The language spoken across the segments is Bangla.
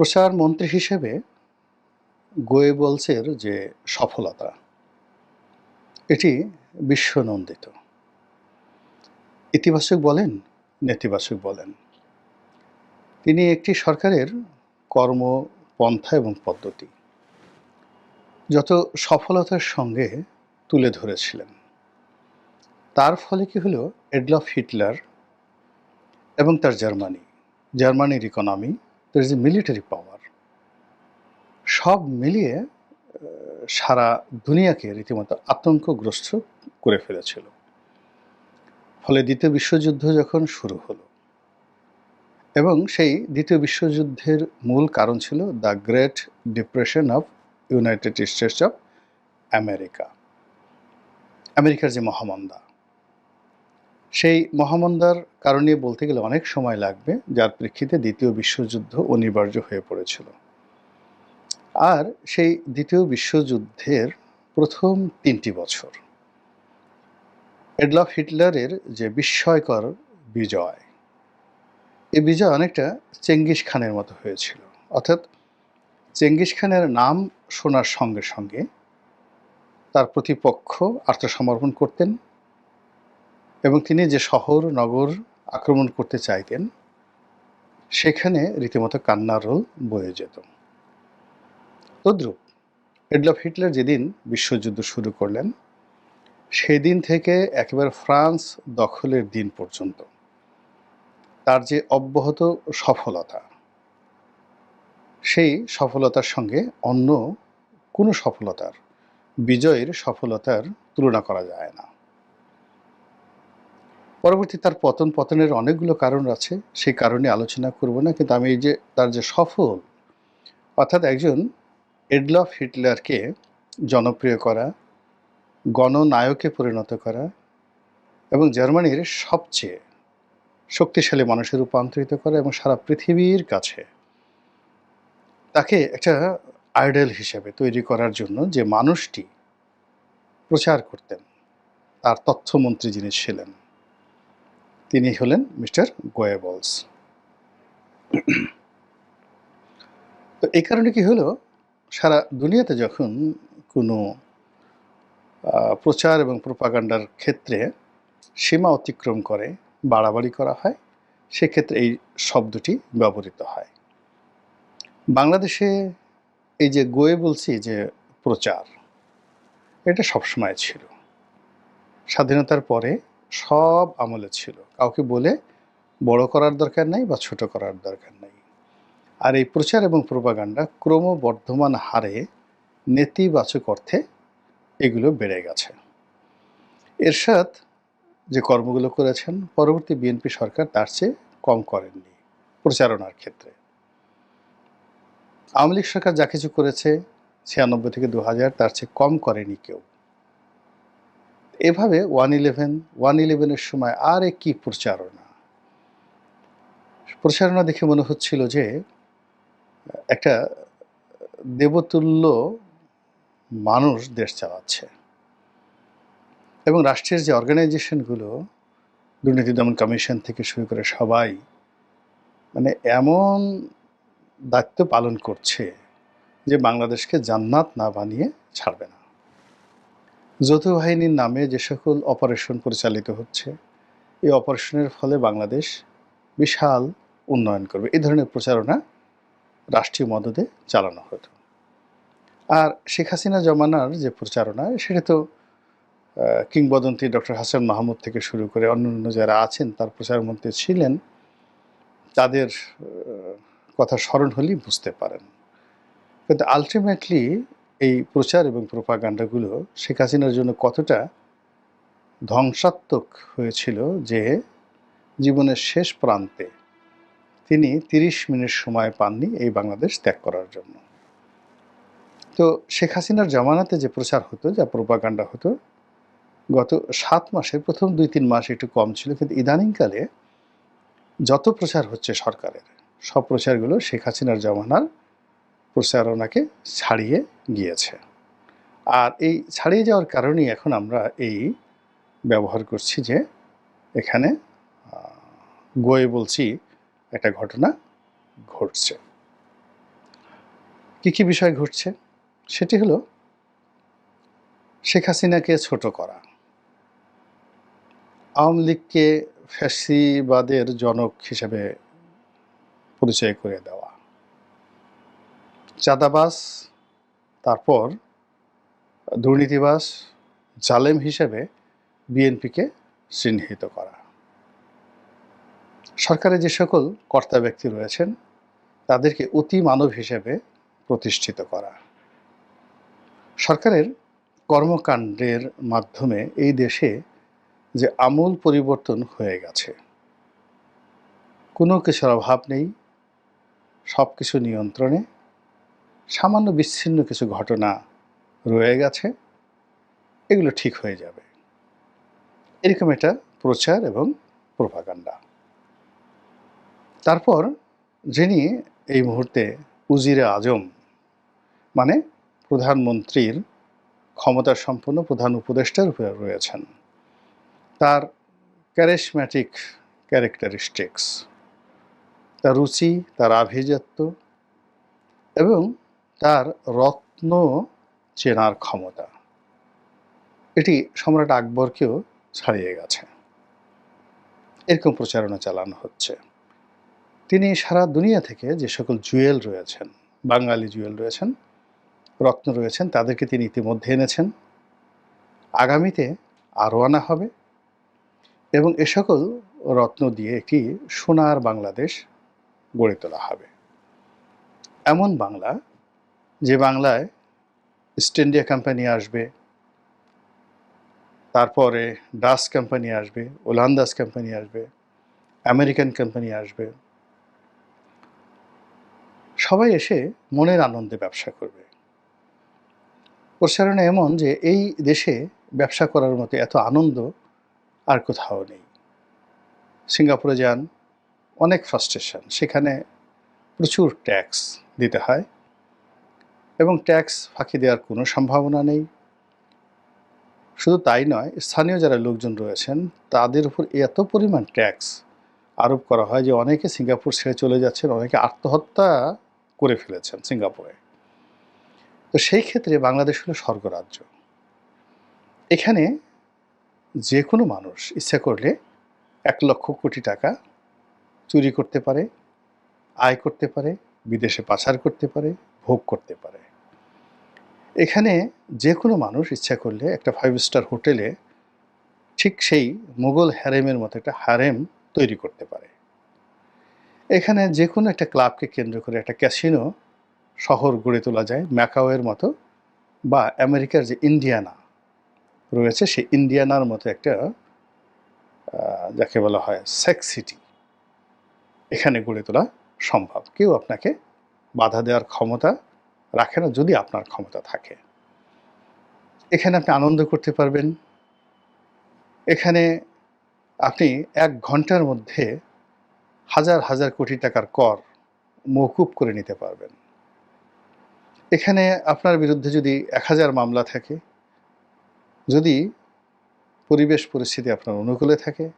প্রচার মন্ত্রী হিসেবে গোয়েবলসের যে সফলতা। এটি বিশ্বনন্দিত। ইতিবাচক বলেন, নেতিবাচক বলেন। তিনি একটি সরকারের কর্মপন্থা এবং পদ্ধতি। যত সফলতার সঙ্গে তুলে ধরেছিলেন, তার ফলে কি হলো? এডলফ হিটলার এবং তার জার্মানি, জার্মানির ইকোনমি তার যে মিলিটারি পাওয়ার সব মিলিয়ে সারা দুনিয়াকে রীতিমতো আতঙ্কগ্রস্ত করে ফেলেছিল। ফলে দ্বিতীয় বিশ্বযুদ্ধ যখন শুরু হলো, এবং সেই দ্বিতীয় বিশ্বযুদ্ধের মূল কারণ ছিল the great depression of United States of America আমেরিকার যে মহামন্দা। সেই মহামন্দার কারণে বলতে গেলে অনেক সময় লাগবে, যার প্রেক্ষিতে দ্বিতীয় বিশ্বযুদ্ধ অনিবার্য হয়ে পড়েছিল। আর সেই দ্বিতীয় বিশ্বযুদ্ধের প্রথম তিনটি বছর। এডলফ হিটলারের যে বিস্ময়কর বিজয় এই বিজয় অনেকটা চেঙ্গিস খানের মতো হয়েছিল। অর্থাৎ চেঙ্গিস খানের নাম শোনার সঙ্গে সঙ্গে তার প্রতিপক্ষ আত্মসমর্পণ করতেন এবং তিনি যে শহর, নগর আক্রমণ করতে চাইতেন, সেখানে রীতিমতো কান্নার রোল বয়ে যেত। তদ্রূপ এডলফ হিটলার যেদিন বিশ্বযুদ্ধ শুরু করলেন, সেদিন থেকে একেবারে ফ্রান্স দখলের দিন পর্যন্ত। তার যে অব্যাহত সফলতা, সেই সফলতার সঙ্গে অন্য কোনো সফলতার, বিজয়ের সফলতার তুলনা করা যায় না। পরবর্তী তার পতন, পতনের অনেকগুলো কারণ আছে, সেই কারণে আলোচনা করব না, কিন্তু আমি এই যে তার যে সফল, অর্থাৎ একজন এডলফ হিটলারকে জনপ্রিয় করা, গণনায়কে পরিণত করা এবং জার্মানির সবচেয়ে শক্তিশালী মানুষে রূপান্তরিত করা এবং সারা পৃথিবীর কাছে তাকে একটা আইডল হিসেবে তৈরি করার জন্য যে মানুষটি প্রচার করতেন, তার তথ্যমন্ত্রী যিনি ছিলেন। তিনি হলেন মিস্টার গোয়েবলস। তো এই কারণে কি হলো, সারা দুনিয়াতে যখন কোনো প্রচার এবং প্রপাগান্ডার ক্ষেত্রে সীমা অতিক্রম করে, বাড়াবাড়ি করা হয়, সেক্ষেত্রে এই শব্দটি ব্যবহৃত হয়। বাংলাদেশে এই যে গোয়ে বলছি যে প্রচার, এটা সবসময় ছিল। স্বাধীনতার পরে সব আমলে ছিল। কাউকে বলে বড় করার দরকার নাই বা ছোট করার দরকার নাই। আর এই প্রচার এবং প্রপাগান্ডা ক্রমবর্ধমান হারে নেতিবাচক অর্থে এগুলো বেড়ে গেছে। এরশাদ যে কর্মগুলো করেছেন, পরবর্তী বিএনপি সরকার তার চেয়ে কম করেননি প্রচারণার ক্ষেত্রে। আওয়ামী লীগ সরকার যা কিছু করেছে, ছিয়ানব্বই থেকে দু হাজার তার চেয়ে কম করেনি কেউ। এভাবে ওয়ান ইলেভেন, ওয়ান ইলেভেনের সময় আর কি প্রচারণা। প্রচারণা দেখে মনে হচ্ছিল যে, একটা দেবতুল্য মানুষ দেশ চালাচ্ছে। এবং রাষ্ট্রের যে অর্গানাইজেশনগুলো, দুর্নীতি দমন কমিশন থেকে শুরু করে সবাই মানে এমন দায়িত্ব পালন করছে যে বাংলাদেশকে জান্নাত না বানিয়ে ছাড়বে না। যৌথ বাহিনীর নামে যে সকল অপারেশন পরিচালিত হচ্ছে, এই অপারেশনের ফলে বাংলাদেশ বিশাল উন্নয়ন করবে। এই ধরনের প্রচারণা রাষ্ট্রীয় মদদে চালানো হতো। আর শেখ হাসিনা জমানার যে প্রচারণা, সেটা তো কিংবদন্তি ডক্টর হাসান মাহমুদ থেকে শুরু করে অন্যান্য যারা আছেন, তার প্রচারমন্ত্রী ছিলেন, তাদের কথা স্মরণ হলেই বুঝতে পারেন। কিন্তু আলটিমেটলি এই প্রচার এবং প্রোপাগান্ডাগুলো শেখ হাসিনার জন্য কতটা ধ্বংসাত্মক হয়েছিল যে জীবনের শেষ প্রান্তে তিনি তিরিশ মিনিট সময় পাননি এই বাংলাদেশ ত্যাগ করার জন্য। তো শেখ হাসিনার জামানাতে যে প্রচার হতো, যা প্রোপাগান্ডা হতো, গত সাত মাসে, প্রথম দুই তিন মাস একটু কম ছিল, কিন্তু ইদানিংকালে যত প্রচার হচ্ছে সরকারের, সব প্রচারগুলো শেখ হাসিনার জামানার প্রচারণাকে ছাড়িয়ে গিয়েছে। আর এই ছাড়িয়ে যাওয়ার কারণেই এখন আমরা এই ব্যবহার করছি যে এখানে গোয়ে বলছি একটা ঘটনা ঘটছে। কী কী বিষয় ঘটছে? সেটি হলো শেখ হাসিনাকে ছোট করা। আওয়ামী লীগকে ফ্যাসিবাদের জনক হিসেবে পরিচয় করে দেওয়া। চাঁদাবাস তারপর দুর্নীতিবাস জালেম হিসেবে বিএনপিকে চিহ্নিত করা। সরকারে যে সকল কর্তা ব্যক্তি রয়েছেন, তাদেরকে অতি মানব হিসেবে প্রতিষ্ঠিত করা। সরকারের কর্মকাণ্ডের মাধ্যমে এই দেশে যে আমূল পরিবর্তন হয়ে গেছে, কোনো কিছুর অভাব নেই সব কিছু নিয়ন্ত্রণে সামান্য বিচ্ছিন্ন কিছু ঘটনা রয়ে গেছে, এগুলো ঠিক হয়ে যাবে। এরকম একটা প্রচার এবং প্রভাকাণ্ডা। তারপর যিনি এই মুহূর্তে উজিরে আজম মানে প্রধানমন্ত্রীর ক্ষমতা সম্পন্ন প্রধান উপদেষ্টার উপরে রয়েছেন, তার ক্যারিসম্যাটিক ক্যারেক্টারিস্টিক্স তার রুচি, তার আভিজাত্য এবং তার রত্ন চেনার ক্ষমতা। এটি সম্রাট আকবরকেও ছাড়িয়ে গেছে। এরকম প্রচারণা চালানো হচ্ছে। তিনি সারা দুনিয়া থেকে যে সকল জুয়েল রয়েছেন, বাঙালি জুয়েল রয়েছেন, রত্ন রয়েছেন, তাদেরকে তিনি ইতিমধ্যে এনেছেন। আগামীতে আরও আনা হবে এবং এ সকল রত্ন দিয়ে একটি সোনার বাংলাদেশ গড়ে তোলা হবে। এমন বাংলা যে বাংলায় ইস্ট ইন্ডিয়া কোম্পানি আসবে, তারপরে ডাস কোম্পানি আসবে ওলান্দাস কোম্পানি আসবে আমেরিকান কোম্পানি আসবে, সবাই এসে মনের আনন্দে ব্যবসা করবে। প্রসারণে এমন যে এই দেশে ব্যবসা করার মতো এত আনন্দ আর কোথাও নেই। সিঙ্গাপুরে যান, অনেক ফ্রাস্ট্রেশন সেখানে প্রচুর ট্যাক্স দিতে হয়। এবং ট্যাক্স ফাঁকি দেওয়ার কোনো সম্ভাবনা নেই। শুধু তাই নয়, স্থানীয় যারা লোকজন রয়েছেন, তাদের উপর এত পরিমাণ ট্যাক্স আরোপ করা হয় যে অনেকে সিঙ্গাপুর ছেড়ে চলে যাচ্ছেন, অনেকে আত্মহত্যা করে ফেলেছেন সিঙ্গাপুরে। তো সেই ক্ষেত্রে বাংলাদেশ হলো স্বর্গরাজ্য। এখানে যে কোনো মানুষ ইচ্ছা করলে এক লক্ষ কোটি টাকা চুরি করতে পারে, আয় করতে পারে, বিদেশে পাচার করতে পারে, ভোগ করতে পারে। এখানে যে কোনো মানুষ ইচ্ছা করলে একটা ফাইভ স্টার হোটেলে ঠিক সেই মোগল হ্যারেমের মতো একটা হ্যারেম তৈরি করতে পারে। এখানে যে কোনো একটা ক্লাবকে কেন্দ্র করে একটা ক্যাসিনো শহর গড়ে তোলা যায় ম্যাকাওয়ের মতো বা আমেরিকার যে ইন্ডিয়ানা রয়েছে সেই ইন্ডিয়ানার মতো একটা যাকে বলা হয় সেক্স সিটি এখানে গড়ে তোলা সম্ভব। কেউ আপনাকে বাধা দেওয়ার ক্ষমতা রাখে না যদি আপনার ক্ষমতা থাকে। এখানে আপনি আনন্দ করতে পারবেন। এখানে আপনি এক ঘণ্টার মধ্যে হাজার হাজার কোটি টাকার কর মৌকুব করে নিতে পারবেন। এখানে আপনার বিরুদ্ধে যদি এক হাজার মামলা থাকে, যদি পরিবেশ পরিস্থিতি আপনার অনুকূলে থাকে,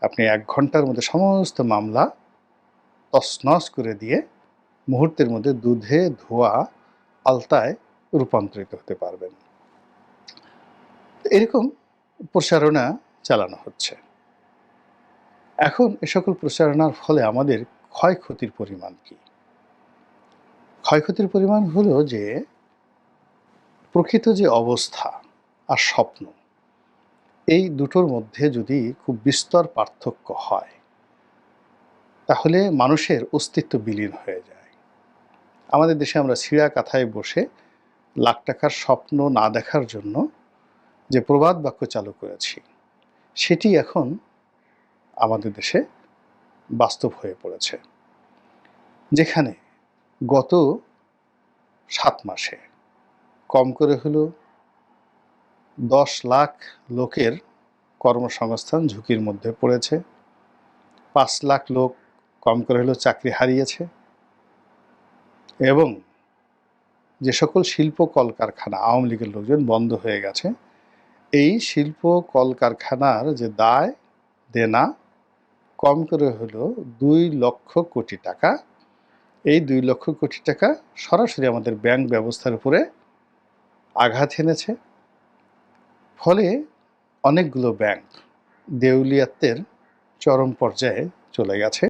আপনি এক ঘণ্টার মধ্যে সমস্ত মামলা তছনছ করে দিয়ে মুহূর্তের মধ্যে দুধে, ধোয়া আলতায় রূপান্তরিত হতে পারবেন। এরকম প্রসারণা চালানো হচ্ছে। এখন এ সকল প্রচারণার ফলে আমাদের ক্ষয়ক্ষতির পরিমাণ কি? ক্ষয়ক্ষতির পরিমাণ হলো যে, প্রকৃত যে অবস্থা আর স্বপ্ন, এই দুটোর মধ্যে যদি খুব বিস্তর পার্থক্য হয়, তাহলে মানুষের অস্তিত্ব বিলীন হয়ে যায়। আমাদের দেশে আমরা ছিঁড়া কাথায় বসে লাখ টাকার স্বপ্ন না দেখার জন্য যে প্রবাদ বাক্য চালু করেছি, সেটি এখন আমাদের দেশে বাস্তব হয়ে পড়েছে। যেখানে গত সাত মাসে কম করে হলো দশ লাখ লোকের কর্মসংস্থান ঝুঁকির মধ্যে পড়েছে, পাঁচ লাখ লোক কম করে হলেও চাকরি হারিয়েছে এবং যে সকল শিল্প কলকারখানা আওয়ামী লীগের লোকজন বন্ধ হয়ে গেছে, এই শিল্প কলকারখানার যে দায়, দেনা, কম করে হলো দুই লক্ষ কোটি টাকা। এই দুই লক্ষ কোটি টাকা সরাসরি আমাদের ব্যাংক ব্যবস্থার উপরে আঘাত এনেছে। ফলে অনেকগুলো ব্যাংক দেউলিয়াত্বের চরম পর্যায়ে চলে গেছে।